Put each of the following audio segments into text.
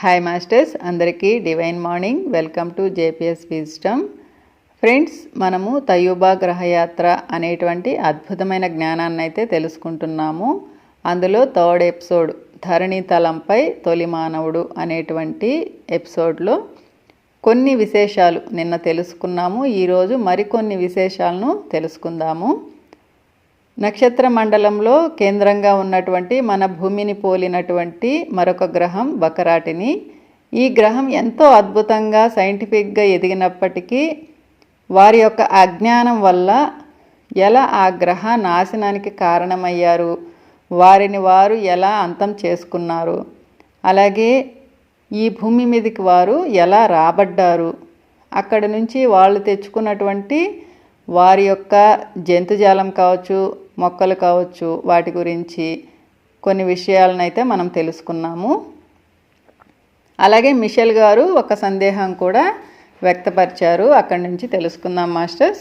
Hi masters అందరికీ divine morning welcome to JPS wisdom friends మనము తయూబా గ్రహయాత్ర అనేటువంటి అద్భుతమైన జ్ఞానాన్ని అయితే తెలుసుకుంటున్నాము. అందులో థర్డ్ ఎపిసోడ్ ధరణి తలంపై తొలి మానవుడు అనేటువంటి ఎపిసోడ్లో కొన్ని విశేషాలు నిన్న తెలుసుకున్నాము. ఈరోజు మరికొన్ని విశేషాలను తెలుసుకుందాము. నక్షత్ర మండలంలో కేంద్రంగా ఉన్నటువంటి మన భూమిని పోలినటువంటి మరొక గ్రహం బకరాటిని ఈ గ్రహం ఎంతో అద్భుతంగా సైంటిఫిక్గా ఎదిగినప్పటికీ వారి యొక్క అజ్ఞానం వల్ల ఎలా ఆ గ్రహ నాశనానికి కారణమయ్యారు వారిని వారు ఎలా అంతం చేసుకున్నారు అలాగే ఈ భూమి మీదకి వారు ఎలా రాబడ్డారు అక్కడి నుంచి వాళ్ళు తెచ్చుకున్నటువంటి వారి యొక్క జంతుజాలం కావచ్చు మొక్కలు కావచ్చు వాటి గురించి కొన్ని విషయాలను అయితే మనం తెలుసుకున్నాము. అలాగే మిషెల్ గారు ఒక సందేహం కూడా వ్యక్తపరిచారు. అక్కడి నుంచి తెలుసుకుందాం మాస్టర్స్.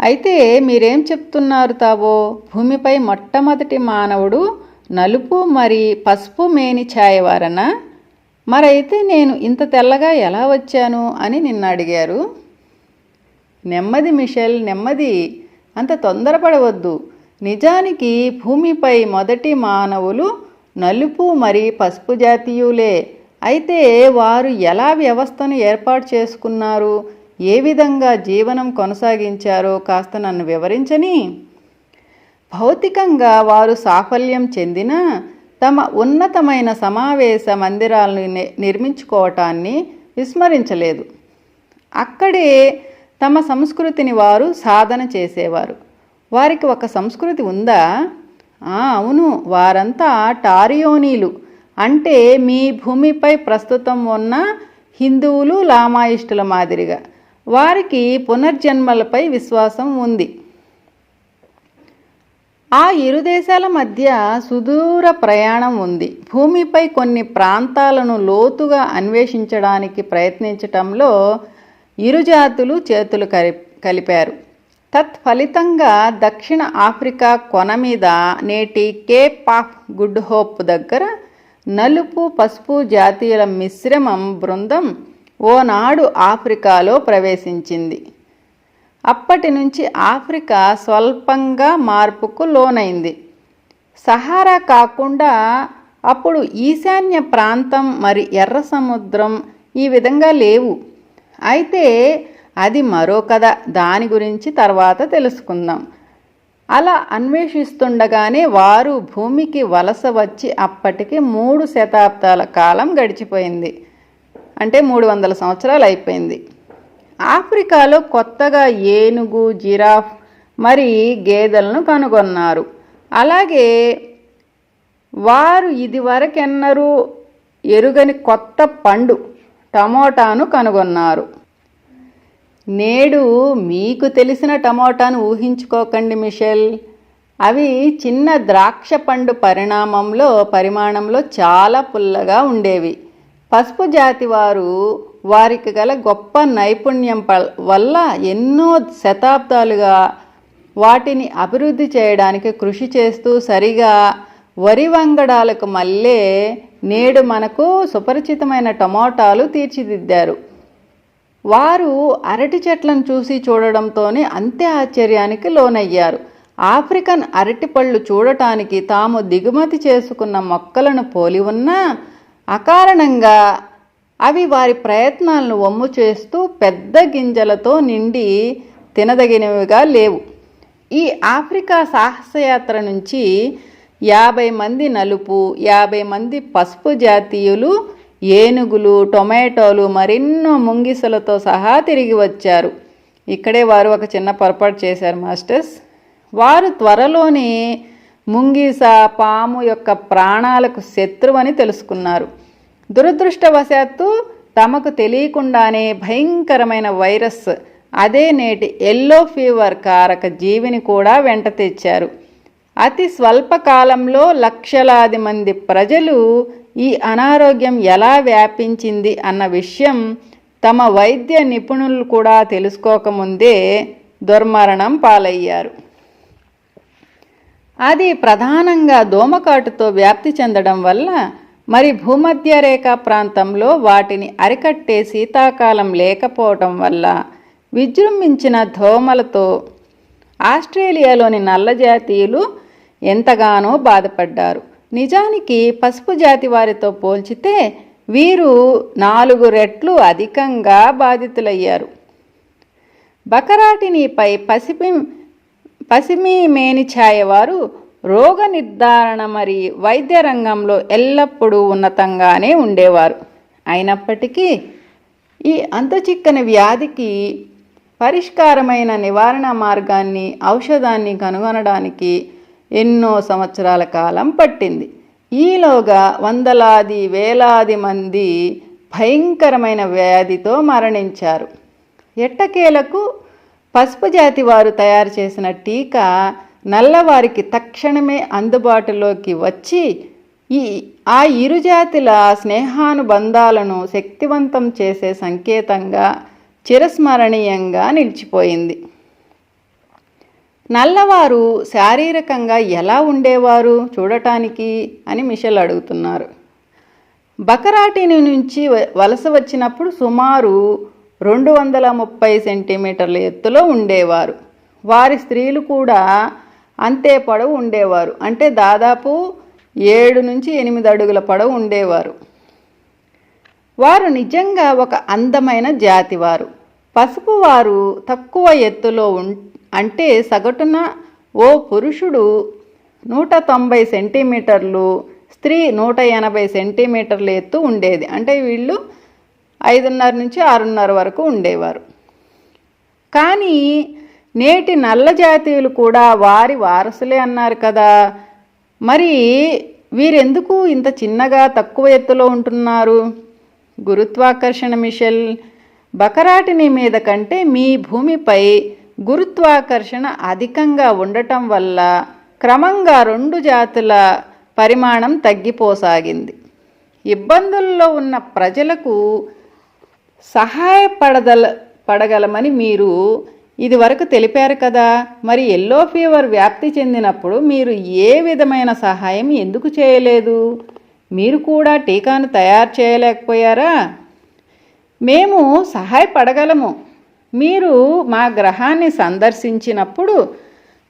అయితే మీరేం చెప్తున్నారు తావో? భూమిపై మొట్టమొదటి మానవుడు నలుపు మరి పసుపు మేని ఛాయవారన? మరైతే నేను ఇంత తెల్లగా ఎలా వచ్చాను అని నిన్న అడిగారు. నెమ్మది మిషెల్ నెమ్మది అంత తొందరపడవద్దు. నిజానికి భూమిపై మొదటి మానవులు నలుపు మరి పసుపు జాతీయులే. అయితే వారు ఎలా వ్యవస్థను ఏర్పాటు చేసుకున్నారు? ఏ విధంగా జీవనం కొనసాగించారో కాస్త నన్ను వివరించని? భౌతికంగా వారు సాఫల్యం చెందిన తమ ఉన్నతమైన సమావేశ మందిరాలను ని- నిర్మించుకోవటాన్ని విస్మరించలేదు. అక్కడే తమ సంస్కృతిని వారు సాధన చేసేవారు. వారికి ఒక సంస్కృతి ఉందా? అవును వారంతా టారియోనీలు. అంటే మీ భూమిపై ప్రస్తుతం ఉన్న హిందువులు లామాయిస్టుల మాదిరిగా. వారికి పునర్జన్మలపై విశ్వాసం ఉంది. ఆ ఇరు దేశాల మధ్య సుదూర ప్రయాణం ఉంది. భూమిపై కొన్ని ప్రాంతాలను లోతుగా అన్వేషించడానికి ప్రయత్నించటంలో ఇరుజాతులు చేతులు కలి కలిపారు. తత్ఫలితంగా దక్షిణ ఆఫ్రికా కొన మీద నేటి కేప్ ఆఫ్ గుడ్ హోప్ దగ్గర నలుపు పసుపు జాతీయుల మిశ్రమం బృందం ఓనాడు ఆఫ్రికాలో ప్రవేశించింది. అప్పటి నుంచి ఆఫ్రికా స్వల్పంగా మార్పుకు లోనైంది. సహారా కాకుండా అప్పుడు ఈశాన్య ప్రాంతం మరి ఎర్ర సముద్రం ఈ విధంగా లేవు. అయితే అది మరో కథ. దాని గురించి తర్వాత తెలుసుకుందాం. అలా అన్వేషిస్తుండగానే వారు భూమికి వలస వచ్చి అప్పటికి మూడు శతాబ్దాల కాలం గడిచిపోయింది. అంటే మూడు వందల సంవత్సరాలు అయిపోయింది. ఆఫ్రికాలో కొత్తగా ఏనుగు జిరాఫ్ మరి గేదెలను కనుగొన్నారు. అలాగే వారు ఇదివరకెన్నరూ ఎరుగని కొత్త పండు టమోటాను కనుగొన్నారు. నేడు మీకు తెలిసిన టమోటాను ఊహించుకోకండి మిషెల్. అవి చిన్న ద్రాక్ష పండు పరిణామంలో పరిమాణంలో చాలా పుల్లగా ఉండేవి. పసుపు జాతి వారు వారికి గల గొప్ప నైపుణ్యం ప- వల్ల ఎన్నో శతాబ్దాలుగా వాటిని అభివృద్ధి చేయడానికి కృషి చేస్తూ సరిగా వరి వంగడాలకు మళ్ళీ నేడు మనకు సుపరిచితమైన టమోటాలు తీర్చిదిద్దారు. వారు అరటి చెట్లను చూసి చూడడంతోనే అంతే ఆశ్చర్యానికి లోనయ్యారు. ఆఫ్రికన్ అరటిపళ్ళు చూడటానికి తాము దిగుమతి చేసుకున్న మొక్కలను పోలి ఉన్నా అకారణంగా అవి వారి ప్రయత్నాలను వమ్ము చేస్తూ పెద్ద గింజలతో నిండి తినదగినవిగా లేవు. ఈ ఆఫ్రికా సాహసయాత్ర నుంచి యాభై మంది నలుపు యాభై మంది పసుపు జాతీయులు ఏనుగులు టొమాటోలు మరెన్నో ముంగిసలతో సహా తిరిగి వచ్చారు. ఇక్కడే వారు ఒక చిన్న పొరపాటు చేశారు మాస్టర్స్. వారు త్వరలోనే ముంగిస పాము యొక్క ప్రాణాలకు శత్రువని తెలుసుకున్నారు. దురదృష్టవశాత్తు తమకు తెలియకుండానే భయంకరమైన వైరస్ అదే నేటి ఎల్లో ఫీవర్ కారక జీవిని కూడా వెంట తెచ్చారు. అతి స్వల్పకాలంలో లక్షలాది మంది ప్రజలు ఈ అనారోగ్యం ఎలా వ్యాపించింది అన్న విషయం తమ వైద్య నిపుణులు కూడా తెలుసుకోకముందే దుర్మరణం పాలయ్యారు. అది ప్రధానంగా దోమకాటుతో వ్యాప్తి చెందడం వల్ల మరి భూమధ్య రేఖ ప్రాంతంలో వాటిని అరికట్టే శీతాకాలం లేకపోవటం వల్ల విజృంభించిన దోమలతో ఆస్ట్రేలియాలోని నల్ల జాతీయులు ఎంతగానో బాధపడ్డారు. నిజానికి పసుపు జాతి వారితో పోల్చితే వీరు నాలుగు రెట్లు అధికంగా బాధితులయ్యారు. బకరాటినిపై పసిపి పసిమి మేని ఛాయవారు రోగ నిర్ధారణ మరి వైద్య రంగంలో ఎల్లప్పుడూ ఉన్నతంగానే ఉండేవారు. అయినప్పటికీ ఈ అంత చిక్కని వ్యాధికి పరిష్కారమైన నివారణ మార్గాన్ని ఔషధాన్ని కనుగొనడానికి ఎన్నో సంవత్సరాల కాలం పట్టింది. ఈలోగా వందలాది వేలాది మంది భయంకరమైన వ్యాధితో మరణించారు. ఎట్టకేలకు పసుపు జాతి వారు తయారు చేసిన టీకా నల్లవారికి తక్షణమే అందుబాటులోకి వచ్చి ఈ ఆ ఇరుజాతిల స్నేహానుబంధాలను శక్తివంతం చేసే సంకేతంగా చిరస్మరణీయంగా నిలిచిపోయింది. నల్లవారు శారీరకంగా ఎలా ఉండేవారు చూడటానికి అని మిషల్ అడుగుతున్నారు. బకరాటిని నుంచి వలస వచ్చినప్పుడు సుమారు రెండు వందల ముప్పై సెంటీమీటర్ల ఎత్తులో ఉండేవారు. వారి స్త్రీలు కూడా అంతే పొడవు ఉండేవారు. అంటే దాదాపు ఏడు నుంచి ఎనిమిది అడుగుల పొడవు ఉండేవారు. వారు నిజంగా ఒక అందమైన జాతివారు. పసుపు వారు తక్కువ ఎత్తులో ఉం అంటే సగటున ఓ పురుషుడు నూట తొంభై సెంటీమీటర్లు స్త్రీ నూట ఎనభై సెంటీమీటర్ల ఎత్తు ఉండేది. అంటే వీళ్ళు ఐదున్నర నుంచి ఆరున్నర వరకు ఉండేవారు. కానీ నేటి నల్ల జాతీయులు కూడా వారి వారసులే అన్నారు కదా. మరి వీరెందుకు ఇంత చిన్నగా తక్కువ ఎత్తులో ఉంటున్నారు? గురుత్వాకర్షణ మిషెల్ బకరాటిని మీద కంటే మీ భూమిపై గురుత్వాకర్షణ అధికంగా ఉండటం వల్ల క్రమంగా రెండు జాతుల పరిమాణం తగ్గిపోసాగింది. ఇబ్బందుల్లో ఉన్న ప్రజలకు సహాయపడదల పడగలమని మీరు ఇదివరకు తెలిపారు కదా. మరి ఎల్లో ఫీవర్ వ్యాప్తి చెందినప్పుడు మీరు ఏ విధమైన సహాయం ఎందుకు చేయలేదు? మీరు కూడా టీకాను తయారు చేయలేకపోయారా? మేము సహాయపడగలము. మీరు మా గ్రహాన్ని సందర్శించినప్పుడు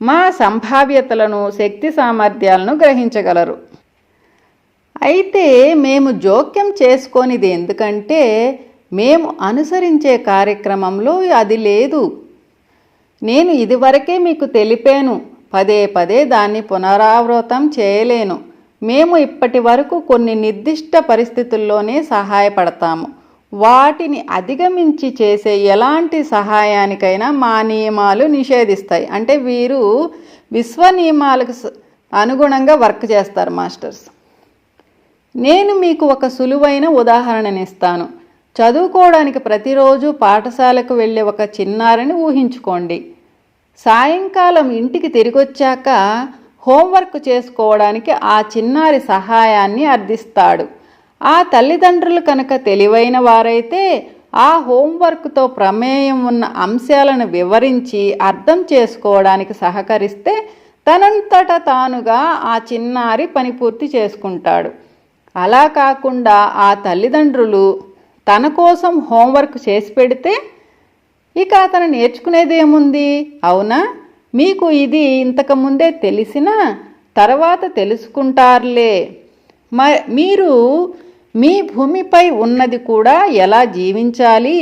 మా సంభావ్యతలను శక్తి సామర్థ్యాలను గ్రహించగలరు. అయితే మేము జోక్యం చేసుకొనిది ఎందుకంటే మేము అనుసరించే కార్యక్రమంలో అది లేదు. నేను ఇదివరకే మీకు తెలిపాను. పదే పదే దాన్ని పునరావృతం చేయలేను. మేము ఇప్పటి వరకు కొన్ని నిర్దిష్ట పరిస్థితుల్లోనే సహాయపడతాము. వాటిని అధిగమించి చేసే ఎలాంటి సహాయానికైనా మా నియమాలు నిషేధిస్తాయి. అంటే వీరు విశ్వ నియమాలకు అనుగుణంగా వర్క్ చేస్తారు మాస్టర్స్. నేను మీకు ఒక సులువైన ఉదాహరణనిస్తాను. చదువుకోవడానికి ప్రతిరోజు పాఠశాలకు వెళ్ళే ఒక చిన్నారిని ఊహించుకోండి. సాయంకాలం ఇంటికి తిరిగొచ్చాక హోంవర్క్ చేసుకోవడానికి ఆ చిన్నారి సహాయాన్ని అర్థిస్తాడు. ఆ తల్లిదండ్రులు కనుక తెలివైన వారైతే ఆ హోంవర్క్తో ప్రమేయం ఉన్న అంశాలను వివరించి అర్థం చేసుకోవడానికి సహకరిస్తే తనంతట తానుగా ఆ చిన్నారి పని పూర్తి చేసుకుంటాడు. అలా కాకుండా ఆ తల్లిదండ్రులు తన కోసం హోంవర్క్ చేసి పెడితే ఇక అతను నేర్చుకునేదేముంది? అవునా? మీకు ఇది ఇంతకుముందే తెలిసినా తర్వాత తెలుసుకుంటారులే. మ మీరు మీ భూమిపై ఉన్నది కూడా ఎలా జీవించాలి?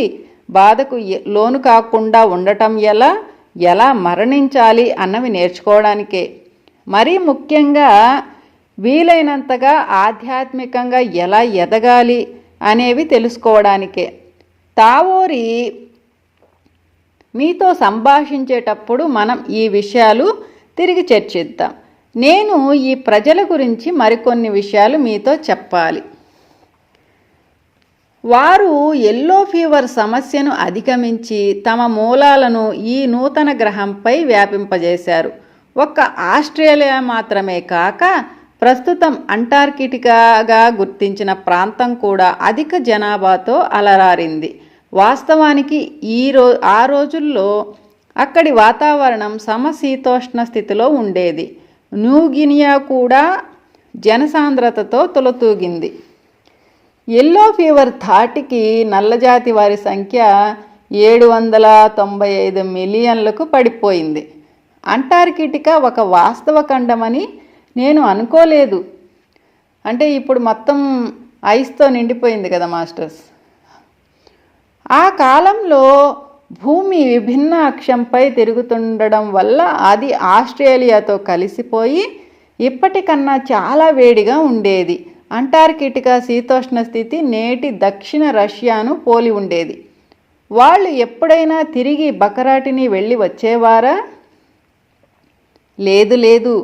బాధకు లోను కాకుండా ఉండటం ఎలా? ఎలా మరణించాలి అన్నవి నేర్చుకోవడానికే. మరీ ముఖ్యంగా వీలైనంతగా ఆధ్యాత్మికంగా ఎలా ఎదగాలి అనేవి తెలుసుకోవడానికే. తావోరి మీతో సంభాషించేటప్పుడు మనం ఈ విషయాలు తిరిగి చర్చిద్దాం. నేను ఈ ప్రజల గురించి మరికొన్ని విషయాలు మీతో చెప్పాలి. వారు ఎల్లో ఫీవర్ సమస్యను అధిగమించి తమ మూలాలను ఈ నూతన గ్రహంపై వ్యాపింపజేశారు. ఒక్క ఆస్ట్రేలియా మాత్రమే కాక ప్రస్తుతం అంటార్కిటికాగా గుర్తించిన ప్రాంతం కూడా అధిక జనాభాతో అలరారింది. వాస్తవానికి ఈ రో ఆ రోజుల్లో అక్కడి వాతావరణం సమశీతోష్ణ స్థితిలో ఉండేది. న్యూగినియా కూడా జనసాంద్రతతో తులతూగింది. ఎల్లో ఫీవర్ ధాటికి నల్లజాతి వారి సంఖ్య ఏడు వందల తొంభై ఐదు మిలియన్లకు పడిపోయింది. అంటార్కిటికా ఒక వాస్తవ ఖండమని నేను అనుకోలేదు. అంటే ఇప్పుడు మొత్తం ఐస్తో నిండిపోయింది కదా మాస్టర్స్. ఆ కాలంలో భూమి విభిన్న అక్షంపై తిరుగుతుండడం వల్ల అది ఆస్ట్రేలియాతో కలిసిపోయి ఇప్పటికన్నా చాలా వేడిగా ఉండేది. అంటార్కిటికా శీతోష్ణ స్థితి నేటి దక్షిణ రష్యాను పోలి ఉండేది. వాళ్ళు ఎప్పుడైనా తిరిగి బకరాటిని వెళ్ళి వచ్చేవారా? లేదు లేదు.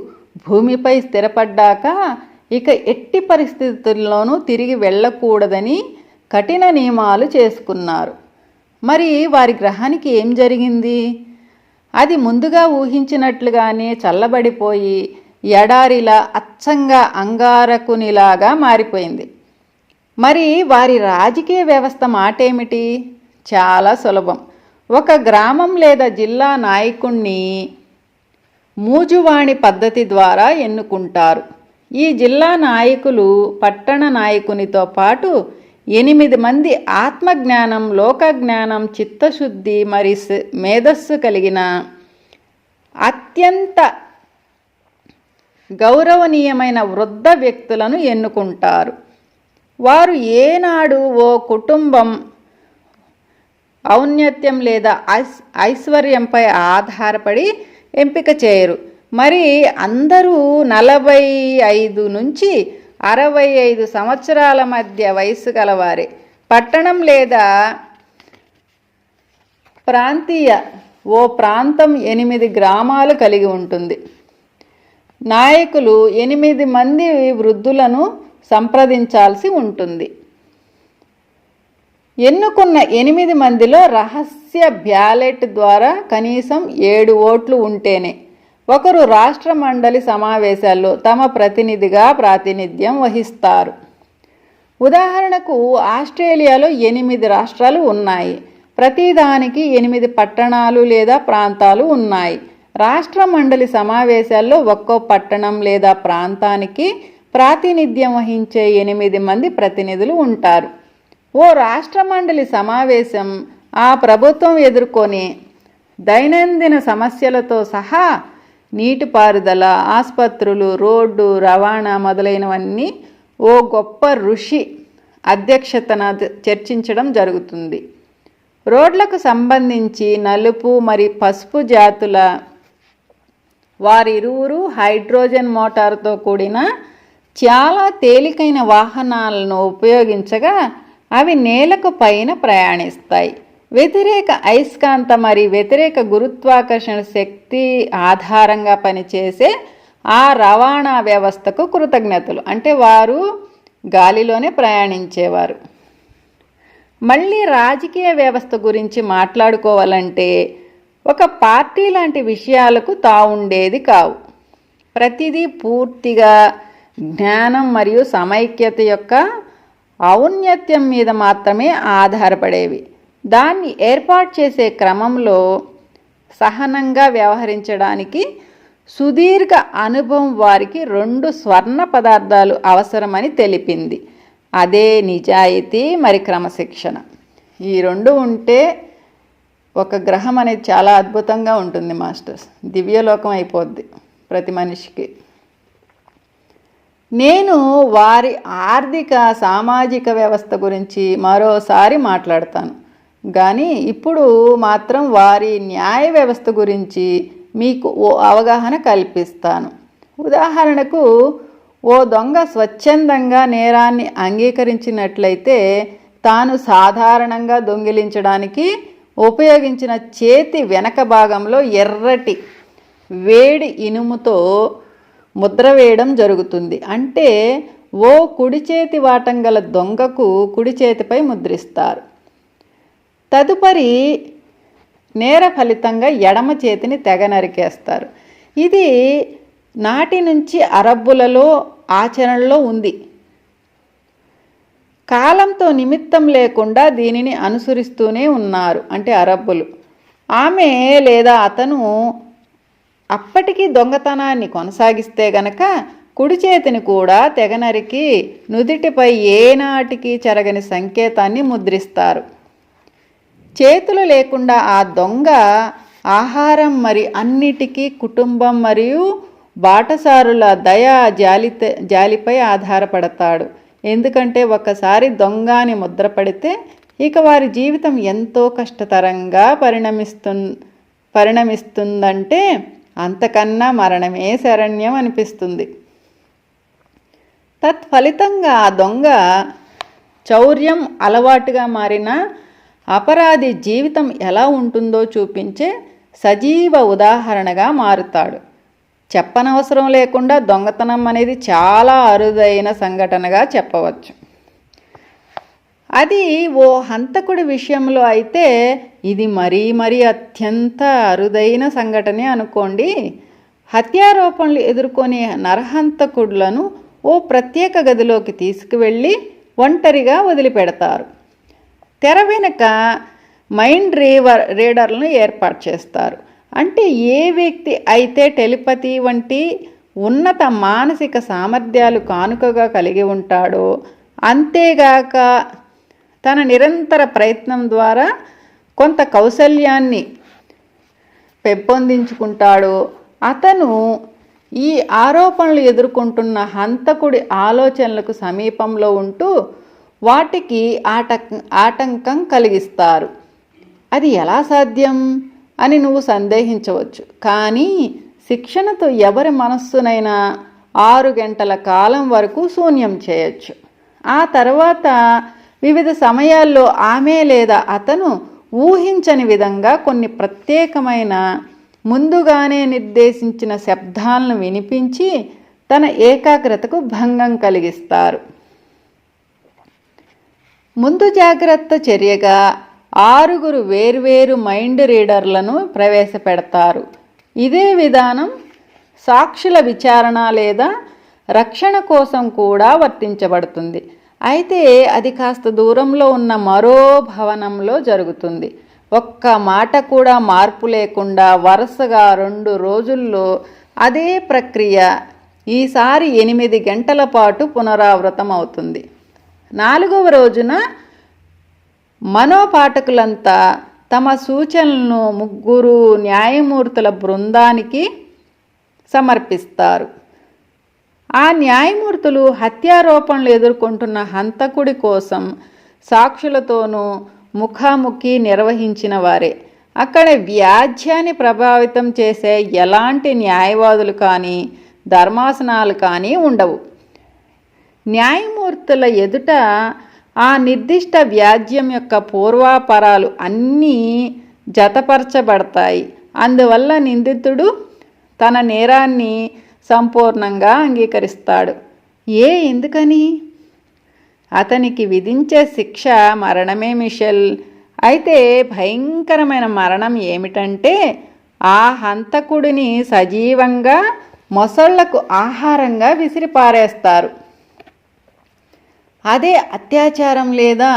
భూమిపై స్థిరపడ్డాక ఇక ఎట్టి పరిస్థితుల్లోనూ తిరిగి వెళ్ళకూడదని కఠిన నియమాలు చేసుకున్నారు. మరి వారి గ్రహానికి ఏం జరిగింది? అది ముందుగా ఊహించినట్లుగానే చల్లబడిపోయి ఎడారిలా అచ్చంగా అంగారకునిలాగా మారిపోయింది. మరి వారి రాజకీయ వ్యవస్థ మాటేమిటి? చాలా సులభం. ఒక గ్రామం లేదా జిల్లా నాయకుణ్ణి మూజువాణి పద్ధతి ద్వారా ఎన్నుకుంటారు. ఈ జిల్లా నాయకులు పట్టణ నాయకునితో పాటు ఎనిమిది మంది ఆత్మజ్ఞానం లోకజ్ఞానం చిత్తశుద్ధి మరి మేధస్సు కలిగిన అత్యంత గౌరవనీయమైన వృద్ధ వ్యక్తులను ఎన్నుకుంటారు. వారు ఏనాడు ఓ కుటుంబం ఔన్నత్యం లేదా ఐస్ ఐశ్వర్యంపై ఆధారపడి ఎంపిక చేయరు. మరి అందరూ నలభై ఐదు నుంచి అరవై ఐదు సంవత్సరాల మధ్య వయసు గలవారే. పట్టణం లేదా ప్రాంతీయ ఓ ప్రాంతం ఎనిమిది గ్రామాలు కలిగి ఉంటుంది. నాయకులు ఎనిమిది మంది వృద్ధులను సంప్రదించాల్సి ఉంటుంది. ఎన్నుకున్న ఎనిమిది మందిలో రహస్య బ్యాలెట్ ద్వారా కనీసం ఏడు ఓట్లు ఉంటేనే ఒకరు రాష్ట్ర మండలి సమావేశాల్లో తమ ప్రతినిధిగా ప్రాతినిధ్యం వహిస్తారు. ఉదాహరణకు ఆస్ట్రేలియాలో ఎనిమిది రాష్ట్రాలు ఉన్నాయి. ప్రతిదానికి ఎనిమిది పట్టణాలు లేదా ప్రాంతాలు ఉన్నాయి. రాష్ట్ర మండలి సమావేశాల్లో ఒక్కో పట్టణం లేదా ప్రాంతానికి ప్రాతినిధ్యం వహించే ఎనిమిది మంది ప్రతినిధులు ఉంటారు. ఓ రాష్ట్ర మండలి సమావేశం ఆ ప్రభుత్వం ఎదుర్కొనే దైనందిన సమస్యలతో సహా నీటిపారుదల ఆసుపత్రులు రోడ్డు రవాణా మొదలైనవన్నీ ఓ గొప్ప ఋషి అధ్యక్షతన చర్చించడం జరుగుతుంది. రోడ్లకు సంబంధించి నలుపు మరి పసుపు జాతుల వారిరువురు హైడ్రోజన్ మోటారుతో కూడిన చాలా తేలికైన వాహనాలను ఉపయోగించగా అవి నేలకు పైన ప్రయాణిస్తాయి. వ్యతిరేక అయస్కాంత మరి వ్యతిరేక గురుత్వాకర్షణ శక్తి ఆధారంగా పనిచేసే ఆ రవాణా వ్యవస్థకు కృతజ్ఞతలు. అంటే వారు గాలిలోనే ప్రయాణించేవారు. మళ్ళీ రాజకీయ వ్యవస్థ గురించి మాట్లాడుకోవాలంటే ఒక పార్టీ లాంటి విషయాలకు తావుండేది కావు. ప్రతిదీ పూర్తిగా జ్ఞానం మరియు సమైక్యత యొక్క ఔన్నత్యం మీద మాత్రమే ఆధారపడేవి. దాన్ని ఏర్పాటు చేసే క్రమంలో సహనంగా వ్యవహరించడానికి సుదీర్ఘ అనుభవం వారికి రెండు స్వర్ణ పదార్థాలు అవసరమని తెలిపింది. అదే నిజాయితీ మరి క్రమశిక్షణ. ఈ రెండు ఉంటే ఒక గ్రహం అనేది చాలా అద్భుతంగా ఉంటుంది మాస్టర్స్. దివ్యలోకం అయిపోద్ది ప్రతి మనిషికి. నేను వారి ఆర్థిక సామాజిక వ్యవస్థ గురించి మరోసారి మాట్లాడతాను. కానీ ఇప్పుడు మాత్రం వారి న్యాయ వ్యవస్థ గురించి మీకు ఓ అవగాహన కల్పిస్తాను. ఉదాహరణకు ఓ దొంగ స్వచ్ఛందంగా నేరాన్ని అంగీకరించినట్లయితే తాను సాధారణంగా దొంగిలించడానికి ఉపయోగించిన చేతి వెనక భాగంలో ఎర్రటి వేడి ఇనుముతో ముద్ర వేయడం జరుగుతుంది. అంటే ఓ కుడి చేతి వాటం గల దొంగకు కుడి చేతిపై ముద్రిస్తారు. తదుపరి నేర ఫలితంగా ఎడమ చేతిని తెగ నరికేస్తారు. ఇది నాటి నుంచి అరబ్బులలో ఆచరణలో ఉంది. కాలంతో నిమిత్తం లేకుండా దీనిని అనుసరిస్తూనే ఉన్నారు అంటే అరబ్బులు. ఆమె లేదా అతను అప్పటికీ దొంగతనాన్ని కొనసాగిస్తే గనక కుడి చేతిని కూడా తెగ నరికి నుదిటిపై ఏనాటికి చెరగని సంకేతాన్ని ముద్రిస్తారు. చేతులు లేకుండా ఆ దొంగ ఆహారం మరి అన్నిటికీ కుటుంబం మరియు బాటసారుల దయ జాలిత జాలిపై ఆధారపడతాడు. ఎందుకంటే ఒకసారి దొంగని ముద్రపడితే ఇక వారి జీవితం ఎంతో కష్టతరంగా పరిణమిస్తు పరిణమిస్తుందంటే అంతకన్నా మరణమే శరణ్యం అనిపిస్తుంది. తత్ఫలితంగా ఆ దొంగ చౌర్యం అలవాటుగా మారిన అపరాధి జీవితం ఎలా ఉంటుందో చూపించే సజీవ ఉదాహరణగా మారుతాడు. చెప్పనవసరం లేకుండా దొంగతనం అనేది చాలా అరుదైన సంఘటనగా చెప్పవచ్చు. అది ఓ హంతకుడి విషయంలో అయితే ఇది మరీ మరీ అత్యంత అరుదైన సంఘటనే అనుకోండి. హత్యారోపణలు ఎదుర్కొనే నరహంతకుడులను ఓ ప్రత్యేక గదిలోకి తీసుకువెళ్ళి ఒంటరిగా వదిలిపెడతారు. తెర వెనుక మైండ్ రీవర్ రీడర్లను ఏర్పాటు చేస్తారు. అంటే ఏ వ్యక్తి అయితే టెలిపతి వంటి ఉన్నత మానసిక సామర్థ్యాలు కానుకగా కలిగి ఉంటాడో అంతేగాక తన నిరంతర ప్రయత్నం ద్వారా కొంత కౌశల్యాన్ని పెంపొందించుకుంటాడో అతను ఈ ఆరోపణలు ఎదుర్కొంటున్న హంతకుడి ఆలోచనలకు సమీపంలో ఉంటూ వాటికి ఆట ఆటంకం కలిగిస్తారు. అది ఎలా సాధ్యం? అని నువ్వు సందేహించవచ్చు. కానీ శిక్షణతో ఎవరి మనస్సునైనా ఆరు గంటల కాలం వరకు శూన్యం చేయొచ్చు. ఆ తర్వాత వివిధ సమయాల్లో ఆమె లేదా అతను ఊహించని విధంగా కొన్ని ప్రత్యేకమైన ముందుగానే నిర్దేశించిన శబ్దాలను వినిపించి తన ఏకాగ్రతకు భంగం కలిగిస్తారు. ముందు జాగ్రత్త చర్యగా ఆరుగురు వేర్వేరు మైండ్ రీడర్లను ప్రవేశపెడతారు. ఇదే విధానం సాక్షుల విచారణ లేదా రక్షణ కోసం కూడా వర్తించబడుతుంది. అయితే అది కాస్త దూరంలో ఉన్న మరో భవనంలో జరుగుతుంది. ఒక్క మాట కూడా మార్పు లేకుండా వరుసగా రెండు రోజుల్లో అదే ప్రక్రియ ఈసారి ఎనిమిది గంటల పాటు పునరావృతం అవుతుంది నాలుగవ రోజున మనోపాఠకులంతా తమ సూచనలను ముగ్గురు న్యాయమూర్తుల బృందానికి సమర్పిస్తారు. ఆ న్యాయమూర్తులు హత్యారోపణలు ఎదుర్కొంటున్న హంతకుడి కోసం సాక్షులతోనూ ముఖాముఖి నిర్వహించిన వారే. అక్కడ వ్యాజ్యాన్ని ప్రభావితం చేసే ఎలాంటి న్యాయవాదులు కానీ ధర్మాసనాలు కానీ ఉండవు. న్యాయమూర్తుల ఎదుట ఆ నిర్దిష్ట వ్యాజ్యం యొక్క పూర్వాపరాలు అన్నీ జతపరచబడతాయి. అందువల్ల నిందితుడు తన నేరాన్ని సంపూర్ణంగా అంగీకరిస్తాడు. ఏ ఎందుకని? అతనికి విధించే శిక్ష మరణమే మిషెల్. అయితే భయంకరమైన మరణం ఏమిటంటే ఆ హంతకుడిని సజీవంగా మొసళ్ళకు ఆహారంగా విసిరిపారేస్తారు. అదే అత్యాచారం లేదా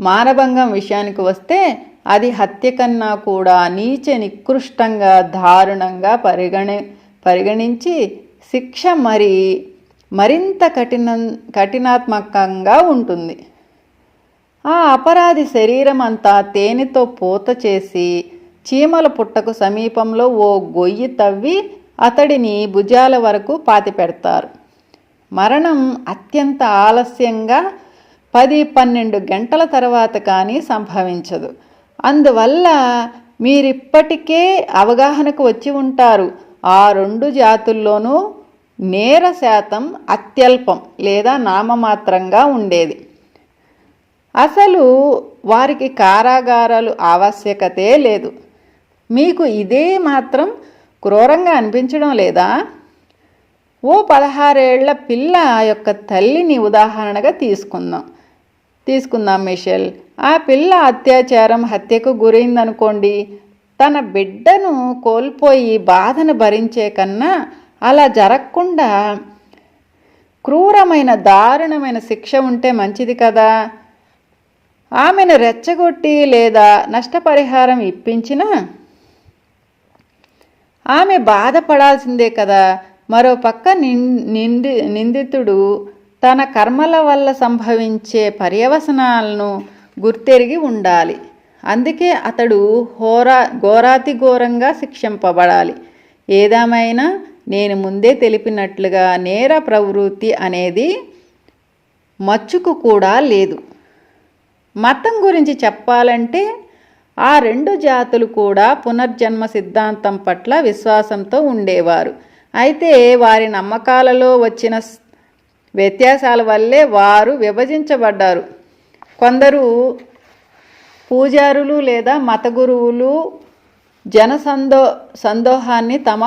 మానభంగం విషయానికి వస్తే అది హత్య కన్నా కూడా నీచ నికృష్టంగా దారుణంగా పరిగణి పరిగణించి శిక్ష మరి మరింత కఠిన కఠినాత్మకంగా ఉంటుంది. ఆ అపరాధి శరీరం అంతా తేనెతో పూత చేసి చీమల పుట్టకు సమీపంలో ఓ గొయ్యి తవ్వి అతడిని భుజాల వరకు పాతిపెడతారు. మరణం అత్యంత ఆలస్యంగా పది పన్నెండు గంటల తర్వాత కానీ సంభవించదు. అందువల్ల మీరిప్పటికే అవగాహనకు వచ్చి ఉంటారు. ఆ రెండు జాతుల్లోనూ నేర శాతం అత్యల్పం లేదా నామమాత్రంగా ఉండేది. అసలు వారికి కారాగారాలు ఆవశ్యకతే లేదు. మీకు ఇదే మాత్రం క్రూరంగా అనిపించడం లేదా? ఓ పదహారేళ్ళ పిల్ల యొక్క తల్లిని ఉదాహరణగా తీసుకుందాం. తీసుకుందాం మిషెల్. ఆ పిల్ల అత్యాచారం హత్యకు గురైందనుకోండి. తన బిడ్డను కోల్పోయి బాధను భరించే కన్నా అలా జరగకుండా క్రూరమైన దారుణమైన శిక్ష ఉంటే మంచిది కదా. ఆమెను రెచ్చగొట్టి లేదా నష్టపరిహారం ఇప్పించినా ఆమె బాధపడాల్సిందే కదా. మరోపక్క నింది నిందితుడు తన కర్మల వల్ల సంభవించే పర్యవసనాలను గుర్తెరిగి ఉండాలి. అందుకే అతడు హోరా ఘోరాతి ఘోరంగా శిక్షింపబడాలి. ఏదేమైనా నేను ముందే తెలిపినట్లుగా నేర ప్రవృత్తి అనేది మచ్చుకు కూడా లేదు. మతం గురించి చెప్పాలంటే ఆ రెండు జాతులు కూడా పునర్జన్మ సిద్ధాంతం పట్ల విశ్వాసంతో ఉండేవారు. అయితే వారి నమ్మకాలలో వచ్చిన వ్యత్యాసాల వల్లే వారు విభజించబడ్డారు. కొందరు పూజారులు లేదా మత గురువులు జనసందో సందోహాన్ని తమ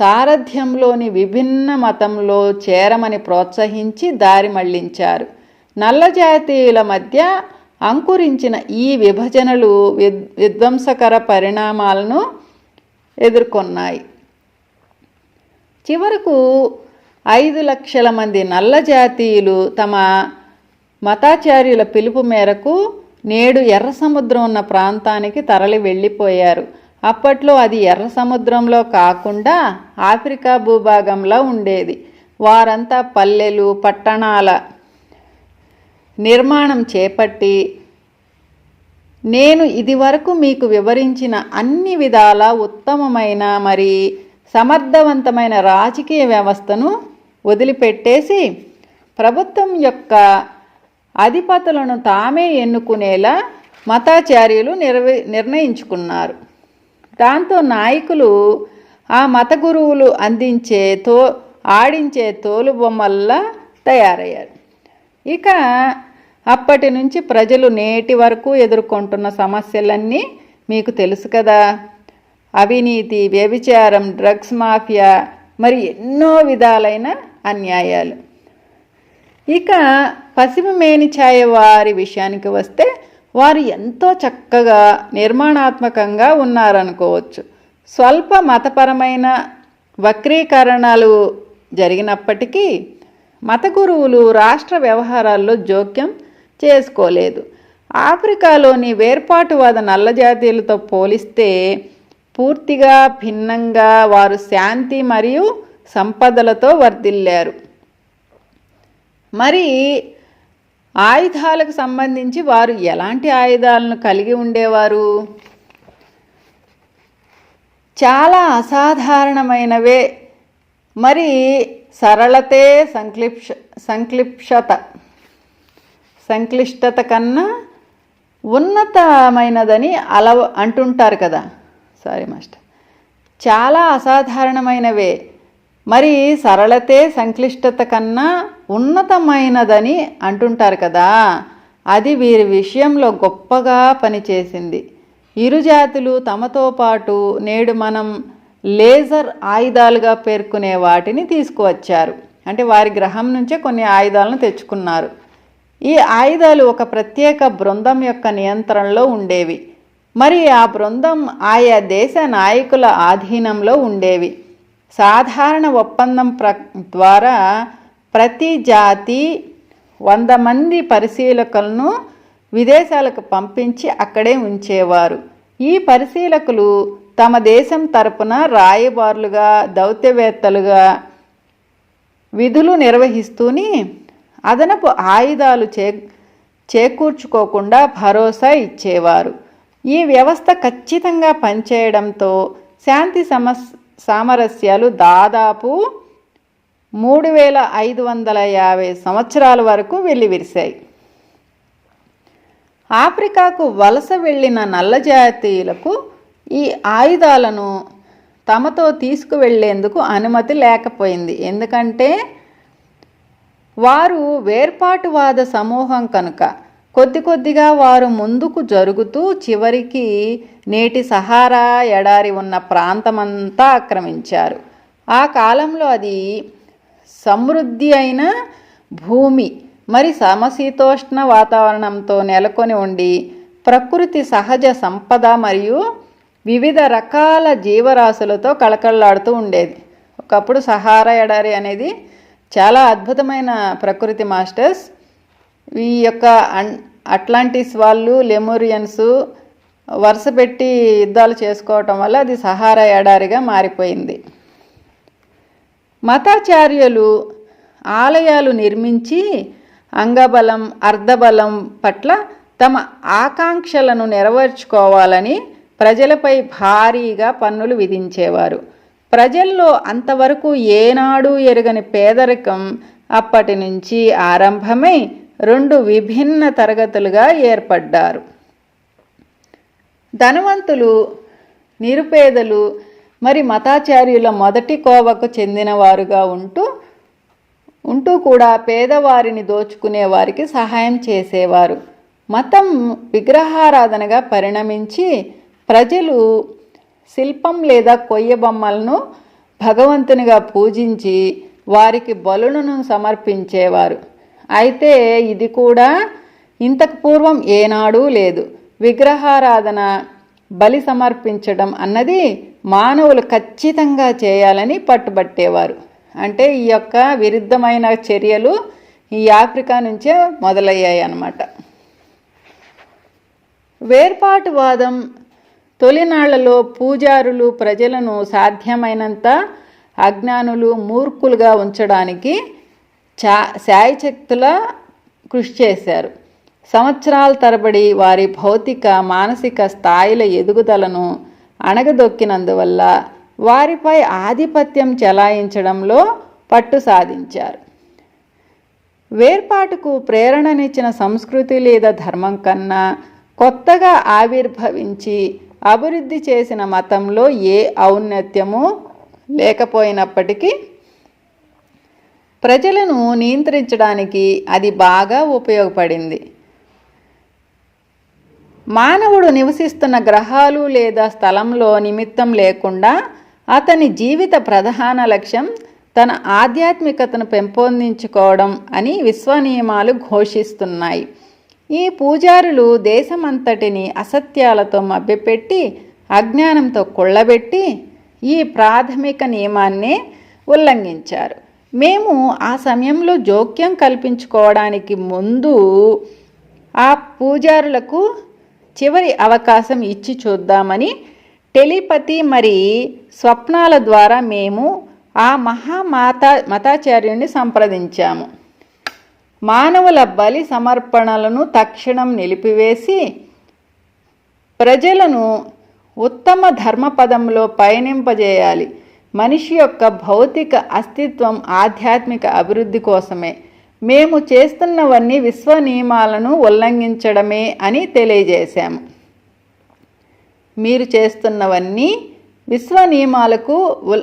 సారథ్యంలోని విభిన్న మతంలో చేరమని ప్రోత్సహించి దారి మళ్ళించారు. నల్ల జాతీయుల మధ్య అంకురించిన ఈ విభజనలు విధ్వంసకర పరిణామాలను ఎదుర్కొన్నాయి. చివరకు ఐదు లక్షల మంది నల్ల జాతీయులు తమ మతాచార్యుల పిలుపు మేరకు నేడు ఎర్ర సముద్రం ఉన్న ప్రాంతానికి తరలి వెళ్ళిపోయారు. అప్పట్లో అది ఎర్ర సముద్రంలో కాకుండా ఆఫ్రికా భూభాగంలో ఉండేది. వారంతా పల్లెలు పట్టణాల నిర్మాణం చేపట్టి నేను ఇదివరకు మీకు వివరించిన అన్ని విధాల ఉత్తమమైన మరి సమర్థవంతమైన రాజకీయ వ్యవస్థను వదిలిపెట్టేసి ప్రభుత్వం యొక్క అధిపతులను తామే ఎన్నుకునేలా మతాచార్యులు నిర్వ నిర్ణయించుకున్నారు. దాంతో నాయకులు ఆ మత గురువులు అందించే తో ఆడించే తోలు బొమ్మల్లా తయారయ్యారు. ఇక అప్పటి నుంచి ప్రజలు నేటి వరకు ఎదుర్కొంటున్న సమస్యలన్నీ మీకు తెలుసు కదా. అవినీతి వ్యభిచారం డ్రగ్స్ మాఫియా మరి ఎన్నో విధాలైన అన్యాయాలు. ఇక పసిమి మేనిఛాయ వారి విషయానికి వస్తే వారు ఎంతో చక్కగా నిర్మాణాత్మకంగా ఉన్నారనుకోవచ్చు. స్వల్ప మతపరమైన వక్రీకరణలు జరిగినప్పటికీ మత గురువులు రాష్ట్ర వ్యవహారాల్లో జోక్యం చేసుకోలేదు. ఆఫ్రికాలోని వేర్పాటువాద నల్లజాతీయులతో పోలిస్తే పూర్తిగా భిన్నంగా వారు శాంతి మరియు సంపదలతో వర్ధిల్లారు. మరి ఆయుధాలకు సంబంధించి వారు ఎలాంటి ఆయుధాలను కలిగి ఉండేవారు? చాలా అసాధారణమైనవే. మరి సరళతే సంక్లిప్ష సంక్లిప్షత సంక్లిష్టత కన్నా ఉన్నతమైనదని అలవ అంటుంటారు కదా. Sorry master. చాలా అసాధారణమైనవే. మరి సరళతే సంక్లిష్టత కన్నా ఉన్నతమైనదని అంటుంటారు కదా. అది వీరి విషయంలో గొప్పగా పనిచేసింది. ఇరు జాతులు తమతో పాటు నేడు మనం లేజర్ ఆయుధాలుగా పేర్కొనే వాటిని తీసుకువచ్చారు. అంటే వారి గ్రహం నుంచే కొన్ని ఆయుధాలను తెచ్చుకున్నారు. ఈ ఆయుధాలు ఒక ప్రత్యేక బృందం యొక్క నియంత్రణలో ఉండేవి. మరి ఆ బృందం ఆయా దేశ నాయకుల ఆధీనంలో ఉండేవి. సాధారణ ఒప్పందం ప్ర ద్వారా ప్రతి జాతి వంద మంది పరిశీలకులను విదేశాలకు పంపించి అక్కడే ఉంచేవారు. ఈ పరిశీలకులు తమ దేశం తరపున రాయబారులుగా దౌత్యవేత్తలుగా విధులు నిర్వహిస్తూని అదనపు ఆయుధాలు చే చేకూర్చుకోకుండా భరోసా ఇచ్చేవారు. ఈ వ్యవస్థ ఖచ్చితంగా పనిచేయడంతో శాంతి సమస్ సామరస్యాలు దాదాపు మూడు వేల ఐదు వందల యాభై సంవత్సరాల వరకు వెల్లివిరిశాయి. ఆఫ్రికాకు వలస వెళ్ళిన నల్లజాతీయులకు ఈ ఆయుధాలను తమతో తీసుకువెళ్ళేందుకు అనుమతి లేకపోయింది. ఎందుకంటే వారు వేర్పాటువాద సమూహం కనుక కొద్ది కొద్దిగా వారు ముందుకు జరుగుతూ చివరికి నేటి సహారా ఎడారి ఉన్న ప్రాంతమంతా ఆక్రమించారు. ఆ కాలంలో అది సమృద్ధి అయిన భూమి మరి సమశీతోష్ణ వాతావరణంతో నెలకొని ఉండి ప్రకృతి సహజ సంపద మరియు వివిధ రకాల జీవరాశులతో కళకళలాడుతూ ఉండేది. ఒకప్పుడు సహారా ఎడారి అనేది చాలా అద్భుతమైన ప్రకృతి మాస్టర్స్. ఈ యొక్క అట్లాంటిస్ వాళ్ళు లెమోరియన్స్ వరుస పెట్టి యుద్ధాలు చేసుకోవటం వల్ల అది సహారా ఎడారిగా మారిపోయింది. మతాచార్యులు ఆలయాలు నిర్మించి అంగబలం అర్ధబలం పట్ల తమ ఆకాంక్షలను నెరవేర్చుకోవాలని ప్రజలపై భారీగా పన్నులు విధించేవారు. ప్రజల్లో అంతవరకు ఏనాడూ ఎరగని పేదరికం అప్పటి నుంచి ఆరంభమై రెండు విభిన్న తరగతులుగా ఏర్పడ్డారు. ధనవంతులు నిరుపేదలు మరి మతాచార్యుల మొదటి కోవకు చెందినవారుగా ఉంటూ ఉంటూ కూడా పేదవారిని దోచుకునే వారికి సహాయం చేసేవారు. మతం విగ్రహారాధనగా పరిణమించి ప్రజలు శిల్పం లేదా కొయ్య బొమ్మలను భగవంతునిగా పూజించి వారికి బలులను సమర్పించేవారు. అయితే ఇది కూడా ఇంతకు పూర్వం ఏనాడూ లేదు. విగ్రహారాధన బలి సమర్పించడం అన్నది మానవులు ఖచ్చితంగా చేయాలని పట్టుబట్టేవారు. అంటే ఈ యొక్క విరుద్ధమైన చర్యలు ఈ ఆఫ్రికా నుంచే మొదలయ్యాయి అన్నమాట. వేర్పాటువాదం తొలినాళ్ళలో పూజారులు ప్రజలను సాధ్యమైనంత అజ్ఞానులు మూర్ఖులుగా ఉంచడానికి చా శాయశక్తుల కృషి చేశారు. సంవత్సరాల తరబడి వారి భౌతిక మానసిక స్థాయిల ఎదుగుదలను అణగదొక్కినందువల్ల వారిపై ఆధిపత్యం చెలాయించడంలో పట్టు సాధించారు. వేర్పాటుకు ప్రేరణనిచ్చిన సంస్కృతి లేదా ధర్మం కన్నా కొత్తగా ఆవిర్భవించి అభివృద్ధి చేసిన మతంలో ఏ ఔన్నత్యము లేకపోయినప్పటికీ ప్రజలను నియంత్రించడానికి అది బాగా ఉపయోగపడింది. మానవుడు నివసిస్తున్న గ్రహాలు లేదా స్థలంలో నిమిత్తం లేకుండా అతని జీవిత ప్రధాన లక్ష్యం తన ఆధ్యాత్మికతను పెంపొందించుకోవడం అని విశ్వనియమాలు ఘోషిస్తున్నాయి. ఈ పూజారులు దేశమంతటిని అసత్యాలతో మభ్యపెట్టి అజ్ఞానంతో కుళ్ళబెట్టి ఈ ప్రాథమిక నియమాన్నే ఉల్లంఘించారు. మేము ఆ సమయంలో జోక్యం కల్పించుకోవడానికి ముందు ఆ పూజారులకు చివరి అవకాశం ఇచ్చి చూద్దామని టెలిపతి మరి స్వప్నాల ద్వారా మేము ఆ మహామాత మతాచార్యుని సంప్రదించాము. మానవుల బలి సమర్పణలను తక్షణం నిలిపివేసి ప్రజలను ఉత్తమ ధర్మపదంలో పయనింపజేయాలి. మనిషి యొక్క భౌతిక అస్తిత్వం ఆధ్యాత్మిక అభివృద్ధి కోసమే. మేము చేస్తున్నవన్నీ విశ్వ నియమాలను ఉల్లంఘించడమే అని తెలియజేశాము మీరు చేస్తున్నవన్నీ విశ్వ నియమాలకు ఉల్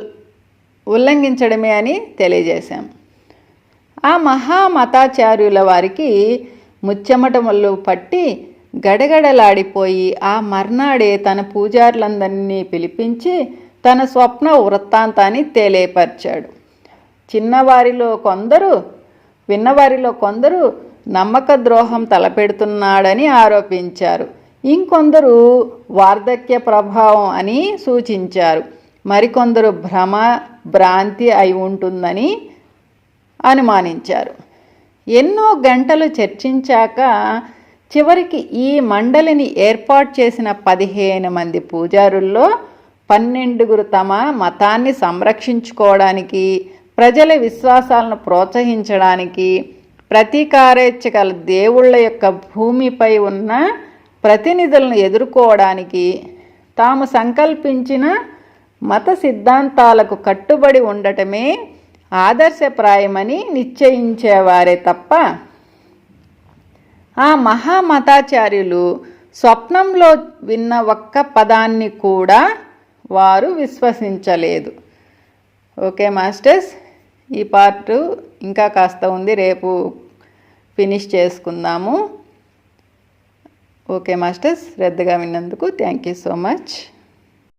ఉల్లంఘించడమే అని తెలియజేశాం. ఆ మహామతాచార్యుల వారికి ముచ్చెమటములు పట్టి గడగడలాడిపోయి ఆ మర్నాడే తన పూజారులందరినీ పిలిపించి తన స్వప్న వృత్తాంతాన్ని తెలియపరిచాడు. చిన్నవారిలో కొందరు విన్నవారిలో కొందరు నమ్మక ద్రోహం తలపెడుతున్నాడని ఆరోపించారు. ఇంకొందరు వార్ధక్య ప్రభావం అని సూచించారు. మరికొందరు భ్రమ భ్రాంతి అయి ఉంటుందని అనుమానించారు. ఎన్నో గంటలు చర్చించాక చివరికి ఈ మండలిని ఏర్పాటు చేసిన పదిహేను మంది పూజారుల్లో పన్నెండుగురు తమ మతాన్ని సంరక్షించుకోవడానికి ప్రజల విశ్వాసాలను ప్రోత్సహించడానికి ప్రతీకారేచ్ఛ గల దేవుళ్ళ యొక్క భూమిపై ఉన్న ప్రతినిధులను ఎదుర్కోవడానికి తాము సంకల్పించిన మత సిద్ధాంతాలకు కట్టుబడి ఉండటమే ఆదర్శప్రాయమని నిశ్చయించేవారే తప్ప ఆ మహామతాచార్యులు స్వప్నంలో విన్న ఒక్క పదాన్ని కూడా వారు విశ్వసించలేదు. ఓకే మాస్టర్స్ ఈ పార్ట్ ఇంకా కాస్త ఉంది రేపు ఫినిష్ చేసుకుందాము. ఓకే మాస్టర్స్ శ్రద్ధగా విన్నందుకు థ్యాంక్ యూ సో మచ్.